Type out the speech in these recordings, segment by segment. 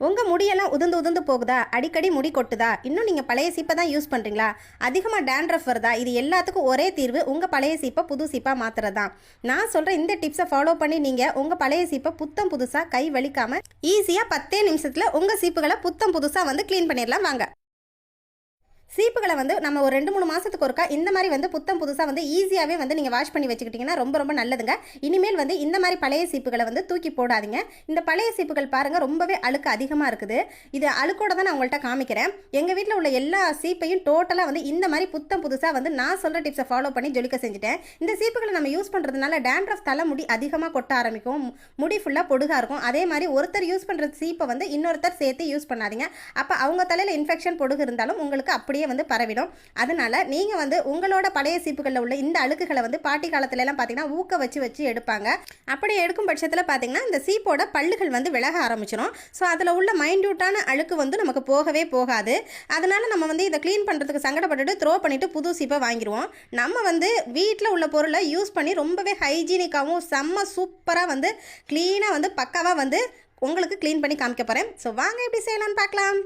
உங்கள் முடியெல்லாம் உதிர்ந்து உதிர்ந்து போகுதா? அடிக்கடி முடி கொட்டுதா? இன்னும் நீங்கள் பழைய சீப்பை தான் யூஸ் பண்ணுறீங்களா அதிகமாக டேண்ட்ரஃப் வருதா? இது எல்லாத்துக்கும் ஒரே தீர்வு உங்கள் பழைய சீப்பை புது சீப்பாக மாற்றுறது தான். நான் சொல்கிற இந்த டிப்ஸை ஃபாலோ பண்ணி நீங்கள் உங்கள் பழைய சீப்பை புத்தம் புதுசாக கை வலிக்காமல் ஈஸியாக பத்தே நிமிஷத்தில் உங்கள் சீப்புகளை புத்தம் புதுசாக வந்து க்ளீன் பண்ணிடலாம். வாங்க. சீப்புகளை வந்து நம்ம ஒரு ரெண்டு மூணு மாதத்துக்கு ஒருக்கா இந்த மாதிரி வந்து புத்தம் புதுசாக வந்து ஈஸியாகவே வந்து நீங்கள் வாஷ் பண்ணி வச்சுக்கிட்டிங்கன்னா ரொம்ப ரொம்ப நல்லதுங்க. இனிமேல் வந்து இந்த மாதிரி பழைய சீப்புகளை வந்து தூக்கி போடாதீங்க. இந்த பழைய சீப்புகள் பாருங்கள் ரொம்பவே அழுக்கு அதிகமாக இருக்குது. இது அழுக்கோட தான் நான் உங்கள்கிட்ட காமிக்கிறேன். எங்கள் வீட்டில் உள்ள எல்லா சீப்பையும் டோட்டலாக வந்து இந்த மாதிரி புத்தம் புதுசாக வந்து நான் சொல்கிற டிப்ஸை ஃபாலோ பண்ணி ஜொலிக்க செஞ்சுட்டேன். இந்த சீப்புகளை நம்ம யூஸ் பண்ணுறதுனால டேண்ட்ரஃப் தலைமுடி அதிகமாக கொட்ட ஆரம்பிக்கும். முடி ஃபுல்லாக பொடுகாக இருக்கும். அதே மாதிரி ஒருத்தர் யூஸ் பண்ணுற சீப்பை வந்து இன்னொருத்தர் சேர்த்து யூஸ் பண்ணாதீங்க. அப்போ அவங்க தலையில் இன்ஃபெக்ஷன் பொடுகு இருந்தாலும் உங்களுக்கு அப்படியே வந்து பரவிடும். அதனால நீங்கள் வந்து உங்களோட பழைய சீப்புகளில் உள்ள இந்த அழுக்குகளை வந்து பாட்டி காலத்துல எல்லாம் பார்த்தீங்கன்னா ஊக்க வச்சு வச்சு எடுப்பாங்க. அப்படி எடுக்கும் பட்சத்தில் பார்த்தீங்கன்னா இந்த சீப்போட பல்லுகள் வந்து விலக ஆரம்பிச்சிடும் ஸோ அதில் உள்ள மைன்யூட்டான அழுக்கு வந்து நமக்கு போகவே போகாது. அதனால் நம்ம வந்து இதை க்ளீன் பண்ணுறதுக்கு சங்கடப்பட்டுட்டு த்ரோ பண்ணிவிட்டு புது சீப்பை வாங்கிடுவோம் நம்ம வந்து வீட்டில் உள்ள பொருளை யூஸ் பண்ணி ரொம்பவே ஹைஜீனிக்காகவும் செம்ம சூப்பராக வந்து க்ளீனாக வந்து பக்காவாக வந்து உங்களுக்கு க்ளீன் பண்ணி காமிக்க போகிறேன் ஸோ வாங்க எப்படி செய்யலாம்னு பார்க்கலாம்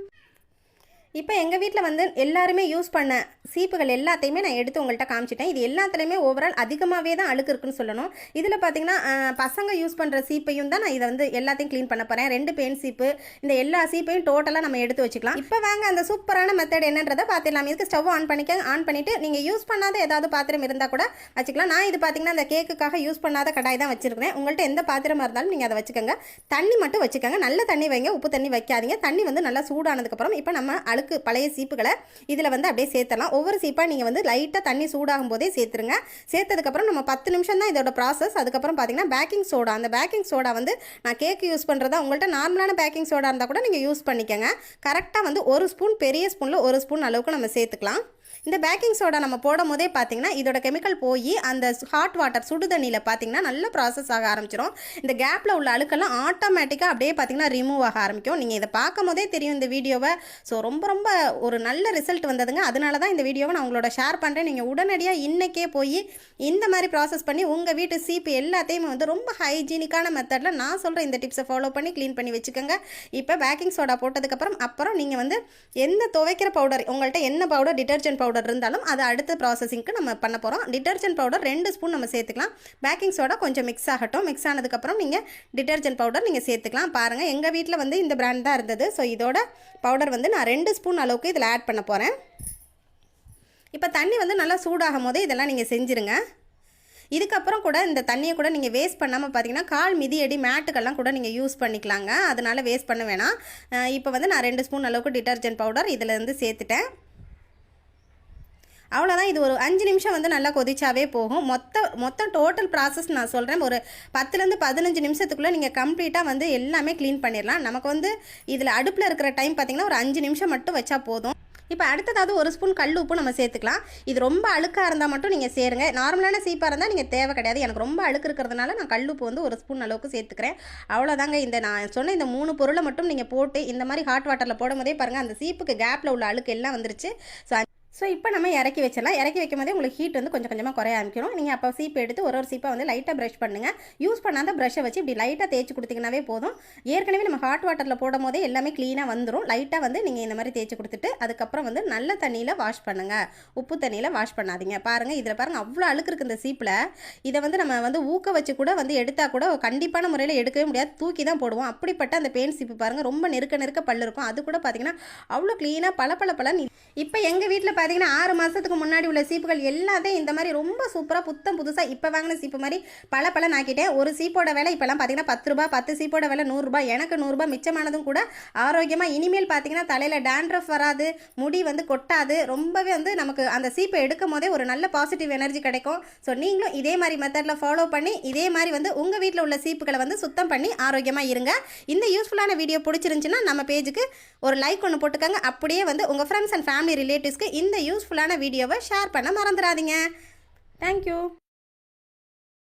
இப்போ எங்கள் வீட்டில் வந்து எல்லாருமே யூஸ் பண்ண சீப்புகள் எல்லாத்தையுமே நான் எடுத்து உங்கள்கிட்ட காமிச்சிட்டேன். இது எல்லாத்துலேயுமே ஓவரால் அதிகமாகவே தான் அழுக்கு இருக்குன்னு சொல்லணும். இதில் பார்த்தீங்கன்னா பசங்க யூஸ் பண்ணுற சீப்பையும் தான் நான் இதை வந்து எல்லாத்தையும் க்ளீன் பண்ண போகிறேன் ரெண்டு பெயின் சீப்பு இந்த எல்லா சீப்பையும் டோட்டலாக நம்ம எடுத்து வச்சுக்கலாம். இப்போ வாங்க அந்த சூப்பரான மெத்தட் என்னன்றதை பார்த்துடலாம் இதுக்கு ஸ்டவ் ஆன் பண்ணிக்க ஆன் பண்ணிவிட்டு நீங்கள் யூஸ் பண்ணாத ஏதாவது பாத்திரம் இருந்தால் கூட வச்சுக்கலாம். நான் இது பார்த்தீங்கன்னா அந்த கேக்குக்காக யூஸ் பண்ணாத கடாய் தான் வச்சுருக்கேன் உங்கள்கிட்ட எந்த பாத்திரமாக இருந்தாலும் நீங்கள் அதை வச்சுக்கோங்க. தண்ணி மட்டும் வச்சுக்கோங்க. நல்ல தண்ணி வைங்க. உப்பு தண்ணி வைக்காதீங்க. தண்ணி வந்து நல்லா சூடானதுக்கப்புறம் இப்போ நம்ம அழுக்கு பழைய சீப்புகளை இதில் வந்து அப்படியே சேர்த்தலாம் ஒவ்வொரு சீப்பாக நீங்கள் வந்து லைட்டாக தண்ணி சூடாகும் போதே சேர்த்துருங்க. சேர்த்ததுக்கப்புறம் நம்ம பத்து நிமிஷம் தான் இதோட ப்ராசஸ் அதுக்கப்புறம் பார்த்தீங்கன்னா பேக்கிங் சோடா அந்த பேக்கிங் சோடா வந்து நான் கேக் யூஸ் பண்ணுறதா உங்கள்கிட்ட நார்மலான பேக்கிங் சோடா இருந்தால் கூட நீங்கள் யூஸ் பண்ணிக்கோங்க. கரெக்டாக வந்து ஒரு ஸ்பூன் பெரிய ஸ்பூனில் ஒரு ஸ்பூன் அளவுக்கு நம்ம சேர்த்துக்கலாம். இந்த பேக்கிங் சோடா நம்ம போடும் போதே பார்த்தீங்கன்னா இதோட கெமிக்கல் போய் அந்த ஹாட் வாட்டர் சுடு தண்ணியில் பார்த்தீங்கன்னா நல்ல ப்ராசஸ் ஆக ஆரம்பிச்சிடும் இந்த கேப்பில் உள்ள அழுக்கெல்லாம் ஆட்டோமேட்டிக்காக அப்படியே பார்த்தீங்கன்னா ரிமூவ் ஆக ஆரம்பிக்கும். நீங்கள் இதை பார்க்கும் போதே தெரியும் இந்த வீடியோவை. ஸோ ரொம்ப ரொம்ப ஒரு நல்ல ரிசல்ட் வந்ததுங்க. அதனால தான் இந்த வீடியோவை நான் உங்களோட ஷேர் பண்ணுறேன் நீங்கள் உடனடியாக இன்றைக்கே போய் இந்த மாதிரி ப்ராசஸ் பண்ணி உங்கள் வீட்டு சீப்பு எல்லாத்தையுமே வந்து ரொம்ப ஹைஜீனிக்கான மெத்தடில் நான் சொல்கிற இந்த டிப்ஸை ஃபாலோ பண்ணி க்ளீன் பண்ணி வச்சுக்கோங்க. இப்போ பேக்கிங் சோடா போட்டதுக்கப்புறம் அப்புறம் நீங்கள் வந்து எந்த துவைக்கிற பவுடர் உங்கள்கிட்ட என்ன பவுடர் டிட்டர்ஜென்ட் பவுடர் பவுடர் இருந்தாலும் அது அடுத்த ப்ராசஸிங்க்கு நம்ம பண்ண போகிறோம் டிட்டர்ஜென்ட் பவுடர் ரெண்டு ஸ்பூன் நம்ம சேர்த்துக்கலாம். பேக்கிங் சோடா கொஞ்சம் மிக்ஸ் ஆகட்டும். மிக்ஸ் ஆனதுக்கப்புறம் நீங்கள் டிட்டர்ஜென்ட் பவுடர் நீங்கள் சேர்த்துக்கலாம். பாருங்கள் எங்கள் வீட்டில் வந்து இந்த பிராண்ட் தான் இருந்தது. ஸோ இதோட பவுடர் வந்து நான் ரெண்டு ஸ்பூன் அளவுக்கு இதில் ஆட் பண்ண போகிறேன் இப்போ தண்ணி வந்து நல்லா சூடாகும் போதே இதெல்லாம் நீங்கள் செஞ்சுருங்க. இதுக்கப்புறம் கூட இந்த தண்ணியை கூட நீங்கள் வேஸ்ட் பண்ணாமல் பார்த்தீங்கன்னா கால் மிதியடி மேட்டுக்கெல்லாம் கூட நீங்கள் யூஸ் பண்ணிக்கலாங்க. அதனால் வேஸ்ட் பண்ண வேணாம். இப்போ வந்து நான் ரெண்டு ஸ்பூன் அளவுக்கு டிட்டர்ஜென்ட் பவுடர் இதில் இருந்து சேர்த்துட்டேன். அவ்வளோதான் இது ஒரு அஞ்சு நிமிஷம் வந்து நல்லா கொதிச்சாவே போகும். மொத்த மொத்தம் டோட்டல் ப்ராசஸ் நான் சொல்கிறேன் ஒரு பத்துலேருந்து பதினஞ்சு நிமிஷத்துக்குள்ளே நீங்கள் கம்ப்ளீட்டாக வந்து எல்லாமே க்ளீன் பண்ணிடலாம். நமக்கு வந்து இதில் அடுப்பில் இருக்கிற டைம் பார்த்தீங்கன்னா ஒரு அஞ்சு நிமிஷம் மட்டும் வச்சா போதும். இப்போ அடுத்ததாவது ஒரு ஸ்பூன் கல் உப்பு நம்ம சேர்த்துக்கலாம். இது ரொம்ப அழுக்காக இருந்தால் மட்டும் நீங்கள் சேருங்க. நார்மலான சீப்பாக இருந்தால் நீங்கள் தேவை கிடையாது. எனக்கு ரொம்ப அழுக்கு இருக்கிறதுனால நான் கல் உப்பு வந்து ஒரு ஸ்பூன் அளவுக்கு சேர்த்துக்கிறேன். அவ்வளோதாங்க இந்த நான் சொன்ன இந்த மூணு பொருளை மட்டும் நீங்கள் போட்டு இந்த மாதிரி ஹாட் வாட்டரில் போடும் போதே பாருங்கள் அந்த சீப்புக்கு கேப்பில் உள்ள அழுக்கு எல்லாம் வந்துருச்சு. ஸோ ஸோ இப்போ நம்ம இறக்கி வச்சிடலாம். இறக்கி வைக்கும் போதே உங்களுக்கு ஹீட் வந்து கொஞ்சம் கொஞ்சமாக குறைய ஆரம்பிக்கணும் நீங்கள் அப்போ சீப்பு எடுத்து ஒரு ஒரு சீப்பாக வந்து லைட்டாக ப்ரஷ் பண்ணுங்கள் யூஸ் பண்ணாத ப்ரஷ்ஷை வச்சு இப்படி லைட்டாக தேய்ச்சி கொடுத்தீங்கன்னாவே போதும். ஏற்கனவே நம்ம ஹாட் வாட்டரில் போடும் போதே எல்லாமே க்ளீனாக வந்துடும் லைட்டாக வந்து நீங்கள் இந்த மாதிரி தேய்ச்சி கொடுத்துட்டு அதுக்கப்புறம் வந்து நல்ல தண்ணியில் வாஷ் பண்ணுங்கள் உப்பு தண்ணியில் வாஷ் பண்ணாதீங்க. பாருங்கள் இதில் பாருங்கள் அவ்வளோ அழுக்கு இருக்குது இந்த சீப்பில். இதை வந்து நம்ம வந்து ஊக்க வச்சு கூட வந்து எடுத்தால் கூட கண்டிப்பான முறையில் எடுக்கவே முடியாது. தூக்கி தான் போடுவோம். அப்படிப்பட்ட அந்த பெயின் சீப்பு பாருங்கள் ரொம்ப நெருக்க நெருக்க பல்லு இருக்கும். அது கூட பார்த்தீங்கன்னா அவ்வளோ க்ளீனாக பல பல பலன்னு இப்போ எங்கள் வீட்டில் பார்த்தீங்கன்னா ஆறு மாதத்துக்கு முன்னாடி உள்ள சீப்புகள் எல்லாத்தையும் இந்த மாதிரி ரொம்ப சூப்பராக புத்தம் புதுசாக இப்போ வாங்கின சீப்பு மாதிரி பல பல நாக்கிட்டேன் ஒரு சீப்போட விலை இப்போலாம் பார்த்தீங்கன்னா பத்து ரூபா பத்து சீப்போட விலை நூறுரூபா எனக்கு நூறுரூபா மிச்சமானதும் கூட ஆரோக்கியமாக இனிமேல் பார்த்தீங்கன்னா தலையில் டேண்ட்ரஃப் வராது முடி வந்து கொட்டாது. ரொம்பவே வந்து நமக்கு அந்த சீப்பை எடுக்கும் போதே ஒரு நல்ல பாசிட்டிவ் எனர்ஜி கிடைக்கும். ஸோ நீங்களும் இதே மாதிரி மெத்தடில் ஃபாலோ பண்ணி இதே மாதிரி வந்து உங்கள் வீட்டில் உள்ள சீப்புகளை வந்து சுத்தம் பண்ணி ஆரோக்கியமாக இருங்க. இந்த யூஸ்ஃபுல்லான வீடியோ பிடிச்சிருந்துச்சுன்னா நம்ம பேஜுக்கு ஒரு லைக் ஒன்று போட்டுக்கோங்க. அப்படியே வந்து உங்கள் ஃப்ரெண்ட்ஸ் அண்ட் ஃபேமிலி ரிலேட்டிவ்ஸ்க்கு இந்த இந்த யூஸ்ஃபுல்லான வீடியோவை ஷேர் பண்ண மறந்துடாதீங்க தேங்க்யூ